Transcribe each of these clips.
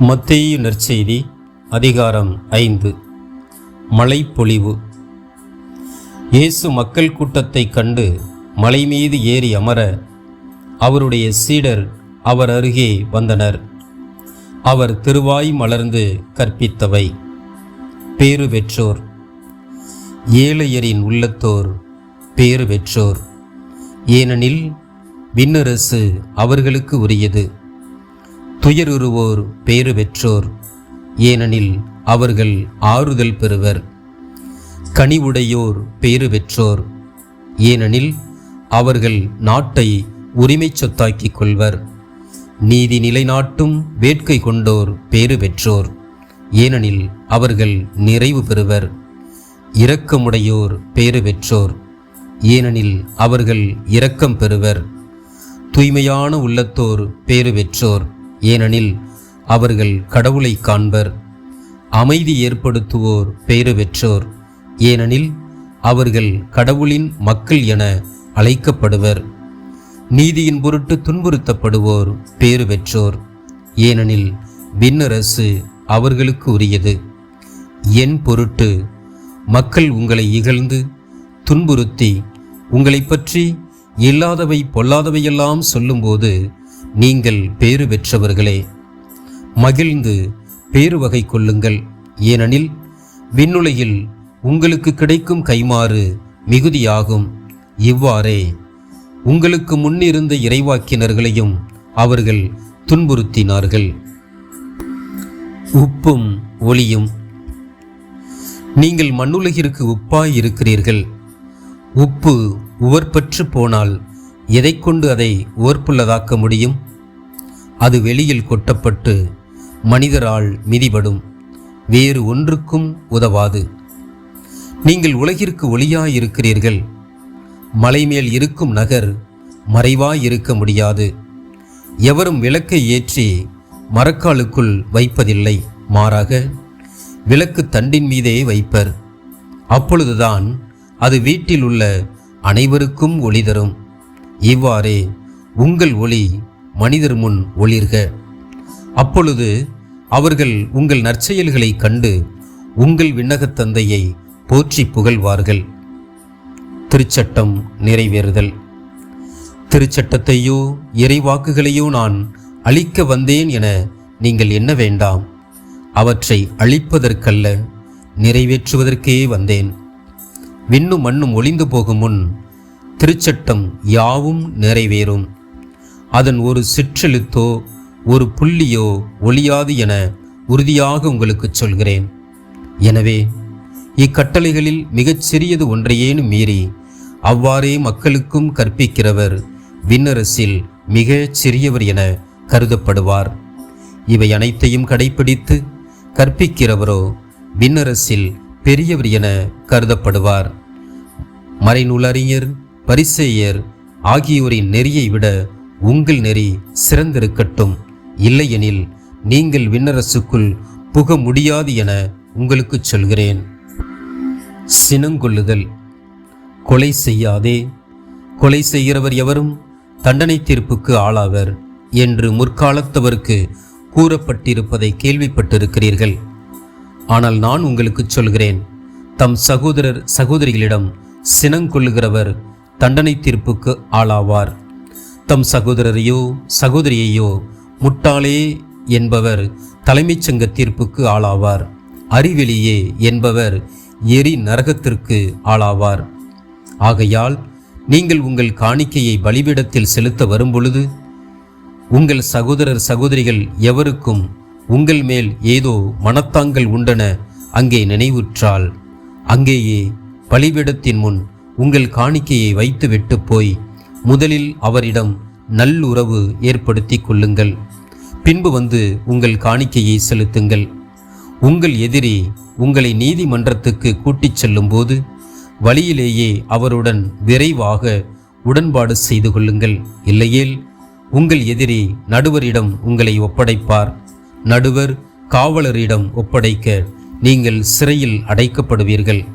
மத்தேயு நற்செய்தி அதிகாரம் ஐந்து. மழைப்பொழிவு. இயேசு மக்கள் கூட்டத்தைக் கண்டு மலை மீது ஏறி அமர அவருடைய சீடர் அவர் அருகே வந்தனர். அவர் திருவாய் மலர்ந்து கற்பித்தவை. பேறு பெற்றோர். ஏழையரின் உள்ளத்தோர் பேறு பெற்றோர். ஏனெனில் விண்ணரசு அவர்களுக்கு உரியது. துயருருவோர் பேறு பெற்றோர் ஏனெனில் அவர்கள் ஆறுதல் பெறுவர். கனிவுடையோர் பேறு பெற்றோர் ஏனெனில் அவர்கள் நாட்டை உரிமை சொத்தாக்கிக் கொள்வர். நீதி நிலைநாட்டும் வேட்கை கொண்டோர் பேறு பெற்றோர் ஏனெனில் அவர்கள் நிறைவு பெறுவர். இரக்கமுடையோர் பேறு பெற்றோர் ஏனெனில் அவர்கள் இரக்கம் பெறுவர். தூய்மையான உள்ளத்தோர் பேறு பெற்றோர் ஏனெனில் அவர்கள் கடவுளை காண்பர். அமைதி ஏற்படுத்துவோர் பேறு பெற்றோர். ஏனெனில் அவர்கள் கடவுளின் மக்கள் என அழைக்கப்படுவர். நீதியின் பொருட்டு துன்புறுத்தப்படுவோர் பேறு பெற்றோர். ஏனெனில் விண்ணரசு அவர்களுக்கு உரியது. என் பொருட்டு மக்கள் உங்களை இகழ்ந்து துன்புறுத்தி உங்களைப் பற்றி இல்லாதவை பொல்லாதவையெல்லாம் சொல்லும்போது நீங்கள் பேறு பெற்றவர்களே மகிழ்ந்து பேறு வகை கொள்ளுங்கள். ஏனெனில் விண்ணுலையில் உங்களுக்கு கிடைக்கும் கைமாறு மிகுதியாகும். இவ்வாறே உங்களுக்கு முன்னிருந்த இறைவாக்கினர்களையும் அவர்கள் துன்புறுத்தினார்கள். உப்பும் ஒளியும். நீங்கள் மண்ணுலகிற்கு உப்பாய் இருக்கிறீர்கள். உப்பு உவர்பற்று போனால் எதை கொண்டு அதை உவர்ப்புள்ளதாக்க முடியும்? அது வெளியில் கொட்டப்பட்டு மனிதரால் மிதிபடும். வேறு ஒன்றுக்கும் உதவாது. நீங்கள் உலகிற்கு ஒளியாய் இருக்கிறீர்கள் மலைமேல் இருக்கும் நகர் மறைவாய் இருக்க முடியாது. எவரும் விளக்கை ஏற்றி மரக்காலுக்குள் வைப்பதில்லை. மாறாக விளக்கு தண்டின் மீதே வைப்பர். அப்பொழுதுதான் அது வீட்டில் உள்ள அனைவருக்கும் ஒளி தரும். இவ்வாறே உங்கள் ஒளி மனிதர் முன் ஒளிர்க. அப்பொழுது அவர்கள் உங்கள் நற்செயல்களை கண்டு உங்கள் விண்ணகத் தந்தையை போற்றி புகழ்வார்கள். திருச்சட்டம் நிறைவேறுதல். திருச்சட்டத்தையோ இறைவாக்குகளையோ நான் அழிக்க வந்தேன் என நீங்கள் எண்ண வேண்டாம். அவற்றை அழிப்பதற்கல்ல நிறைவேற்றுவதற்கே வந்தேன். விண்ணும் மண்ணும் ஒளிந்து போகும் முன் திருச்சட்டம் யாவும் நிறைவேறும். அதன் ஒரு சிற்றெழுத்தோ ஒரு புள்ளியோ ஒளியாது என உறுதியாக உங்களுக்குச் சொல்கிறேன். எனவே இக்கட்டளைகளில் மிகச் சிறியது ஒன்றையேனும் மீறி அவ்வாறே மக்களுக்கும் கற்பிக்கிறவர் விண்ணரசில் மிகச் சிறியவர் என கருதப்படுவார். இவை அனைத்தையும் கடைப்பிடித்து கற்பிக்கிறவரோ விண்ணரசில் பெரியவர் என கருதப்படுவார். மறைநூலறிஞர் பரிசேயர் ஆகியோரின் நெறியை விட உங்கள் நெறி சிறந்திருக்கட்டும். இல்லையெனில் நீங்கள் விண்ணரசுக்குள் புக முடியாது என உங்களுக்குச் சொல்கிறேன். சினங்கொள்ளுதல். கொலை செய்யாதே. கொலை செய்கிறவர் எவரும் தண்டனை தீர்ப்புக்கு ஆளாவர் என்று முற்காலத்தவருக்கு கூறப்பட்டிருப்பதை கேள்விப்பட்டிருக்கிறீர்கள். ஆனால் நான் உங்களுக்குச் சொல்கிறேன் தம் சகோதரர் சகோதரிகளிடம் சினங்கொள்ளுகிறவர் தண்டனை தீர்ப்புக்கு ஆளாவார். தம் சகோதரரையோ சகோதரியையோ முட்டாளே என்பவர் தலைமைச் சங்க தீர்ப்புக்கு ஆளாவார். அறிவெளியே என்பவர் எரி நரகத்திற்கு ஆளாவார். ஆகையால் நீங்கள் உங்கள் காணிக்கையை பலிபீடத்தில் செலுத்த வரும்பொழுது உங்கள் சகோதரர் சகோதரிகள் எவருக்கும் உங்கள் மேல் ஏதோ மனத்தாங்கள் உண்டன அங்கே நினைவுற்றால் அங்கேயே பலிபீடத்தின் முன் உங்கள் காணிக்கையை வைத்துவிட்டு போய் முதலில் அவரிடம் நல்லுறவு ஏற்படுத்திக் கொள்ளுங்கள். பின்பு வந்து உங்கள் காணிக்கையை செலுத்துங்கள். உங்கள் எதிரி உங்களை நீதிமன்றத்துக்கு கூட்டிச் செல்லும்போது வழியிலேயே அவருடன் விரைவாக உடன்பாடு செய்து கொள்ளுங்கள். இல்லையேல் உங்கள் எதிரி நடுவரிடம் உங்களை ஒப்படைப்பார். நடுவர் காவலரிடம் ஒப்படைக்க நீங்கள் சிறையில் அடைக்கப்படுவீர்கள்.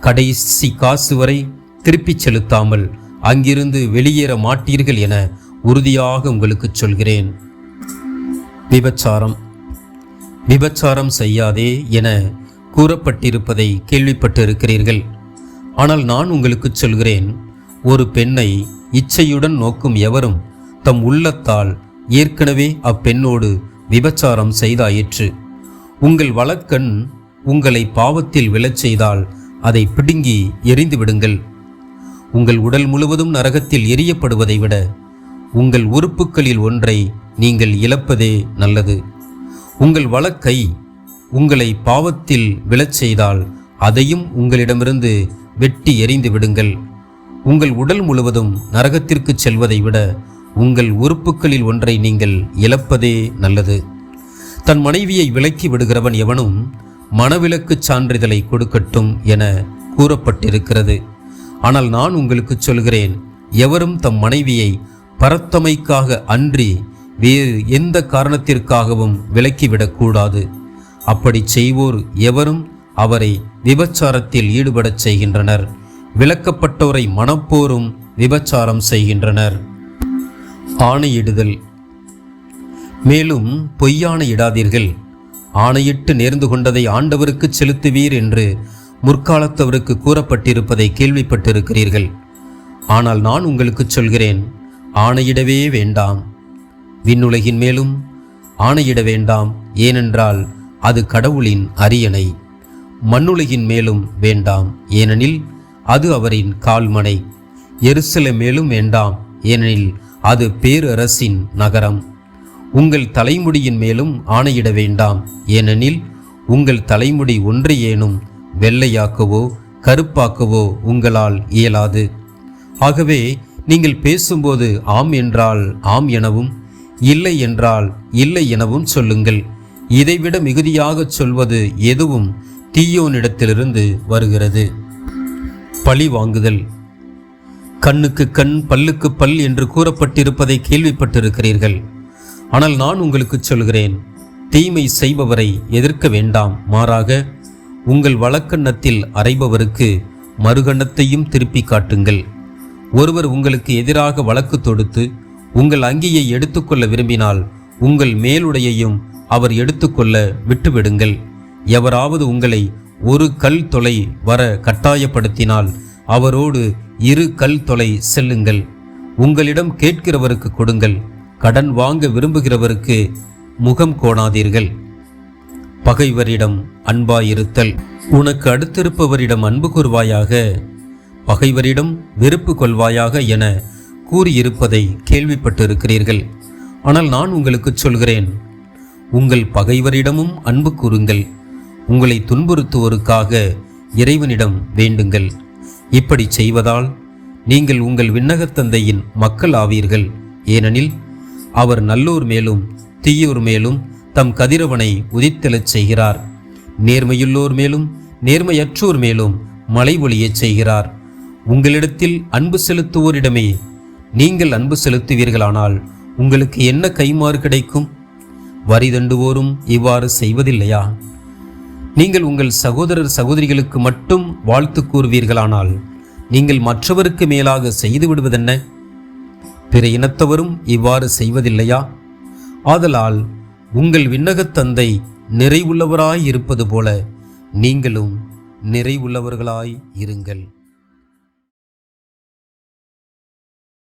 கடைசி காசு வரை திருப்பிச் செலுத்தாமல் அங்கிருந்து வெளியேற மாட்டீர்கள் என உறுதியாக உங்களுக்கு சொல்கிறேன். விபச்சாரம். விபச்சாரம் செய்யாதே என கூறப்பட்டிருப்பதை கேள்விப்பட்டிருக்கிறீர்கள். ஆனால் நான் உங்களுக்கு சொல்கிறேன் ஒரு பெண்ணை இச்சையுடன் நோக்கும் எவரும் தம் உள்ளத்தால் ஏற்கனவே அப்பெண்ணோடு விபச்சாரம் செய்தாயிற்று. உங்கள் வழக்கண் உங்களை பாவத்தில் விழச் செய்தால் அதை பிடுங்கி எரிந்து விடுங்கள் உங்கள் உடல் முழுவதும் நரகத்தில் எரியப்படுவதை விட உங்கள் உறுப்புகளில் ஒன்றை நீங்கள் இழப்பதே நல்லது. உங்கள் வழக்கை உங்களை பாவத்தில் விழச் செய்தால் அதையும் உங்களிடமிருந்து வெட்டி எறிந்து விடுங்கள். உங்கள் உடல் முழுவதும் நரகத்திற்கு செல்வதை விட உங்கள் உறுப்புகளில் ஒன்றை நீங்கள் இழப்பதே நல்லது. தன் மனைவியை விலக்கி விடுகிறவன் எவனும் மனவிலக்குச் சான்றிதழை கொடுக்கட்டும் என கூறப்பட்டிருக்கிறது. ஆனால் நான் உங்களுக்கு சொல்கிறேன் எவரும் தம் மனைவியை பரத்தமைக்காக அன்றி வேறு எந்த காரணத்திற்காகவும் விலக்கிவிடக்கூடாது அப்படி செய்வோர் எவரும் அவரை விபச்சாரத்தில் ஈடுபடச் செய்கின்றனர். விலக்கப்பட்டோரை மனப்போரும் விபச்சாரம் செய்கின்றனர். ஆணையிடுதல். மேலும் பொய்யானை இடாதீர்கள் ஆணையிட்டு நேர்ந்து கொண்டதை ஆண்டவருக்கு செலுத்துவீர் என்று முற்காலத்தவருக்கு கூறப்பட்டிருப்பதை கேள்விப்பட்டிருக்கிறீர்கள். ஆனால் நான் உங்களுக்கு சொல்கிறேன் ஆணையிடவே வேண்டாம். விண்ணுலகின் மேலும் ஆணையிட வேண்டாம் ஏனென்றால் அது கடவுளின் அரியணை. மண்ணுலகின் மேலும் வேண்டாம் ஏனெனில் அது அவரின் கால்மனை. எருசல மேலும் வேண்டாம் ஏனெனில் அது பேரரசின் நகரம். உங்கள் தலைமுடியின் மேலும் ஆணையிட வேண்டாம் ஏனெனில் உங்கள் தலைமுடி ஒன்று ஏனும் வெள்ளையாக்கவோ கருப்பாக்கவோ உங்களால் இயலாது. ஆகவே நீங்கள் பேசும்போது ஆம் என்றால் ஆம் எனவும் இல்லை என்றால் இல்லை எனவும் சொல்லுங்கள். இதைவிட மிகுதியாகச் சொல்வது எதுவும் தீயோனிடத்திலிருந்து வருகிறது. பழி வாங்குதல். கண்ணுக்கு கண் பல்லுக்கு பல் என்று கூறப்பட்டிருப்பதை கேள்விப்பட்டிருக்கிறீர்கள். ஆனால் நான் உங்களுக்கு சொல்கிறேன் தீமை செய்பவரை எதிர்க்க வேண்டாம். மாறாக உங்கள் வழக்கண்ணத்தில் அறைபவருக்கு மறுகண்ணத்தையும் திருப்பி காட்டுங்கள். ஒருவர் உங்களுக்கு எதிராக வழக்கு தொடுத்து உங்கள் அங்கியை எடுத்துக்கொள்ள விரும்பினால் உங்கள் மேலுடையையும் அவர் எடுத்துக்கொள்ள விட்டுவிடுங்கள். எவராவது உங்களை ஒரு கல் தொலை வர கட்டாயப்படுத்தினால் அவரோடு இரு கல் தொலை செல்லுங்கள். உங்களிடம் கேட்கிறவருக்கு கொடுங்கள். கடன் வாங்க விரும்புகிறவருக்கு முகம் கோணாதீர்கள். பகைவரிடம் அன்பாயிருத்தல். உனக்கு அடுத்திருப்பவரிடம் அன்பு கூர்வாயாக பகைவரிடம் வெறுப்பு கொள்வாயாக என கூறியிருப்பதை கேள்விப்பட்டிருக்கிறீர்கள். ஆனால் நான் உங்களுக்கு சொல்கிறேன் உங்கள் பகைவரிடமும் அன்பு கூறுங்கள். உங்களை துன்புறுத்துவோருக்காக இறைவனிடம் வேண்டுங்கள். இப்படி செய்வதால் நீங்கள் உங்கள் விண்ணகத் தந்தையின் மக்கள் ஆவீர்கள் ஏனெனில் அவர் நல்லோர் மேலும் தீயோர் மேலும் தம் கதிரவனை உதித்தெழச் செய்கிறார். நேர்மையுள்ளோர் மேலும் நேர்மையற்றோர் மேலும் மலை ஒளியச் செய்கிறார். உங்களிடத்தில் அன்பு செலுத்துவோரிடமே நீங்கள் அன்பு செலுத்துவீர்களானால் உங்களுக்கு என்ன கைமாறு கிடைக்கும்? வரி தண்டுவோரும் இவ்வாறு செய்வதில்லையா? நீங்கள் உங்கள் சகோதரர் சகோதரிகளுக்கு மட்டும் வாழ்த்து கூறுவீர்களானால் நீங்கள் மற்றவருக்கு மேலாக செய்து விடுவதென்ன? பிற இனத்தவரும் இவ்வாறு செய்வதில்லையா? ஆதலால் உங்கள் விண்ணகத் தந்தை நிறைவுள்ளவராய் இருப்பது போல நீங்களும் நிறைவுள்ளவர்களாய் இருங்கள்.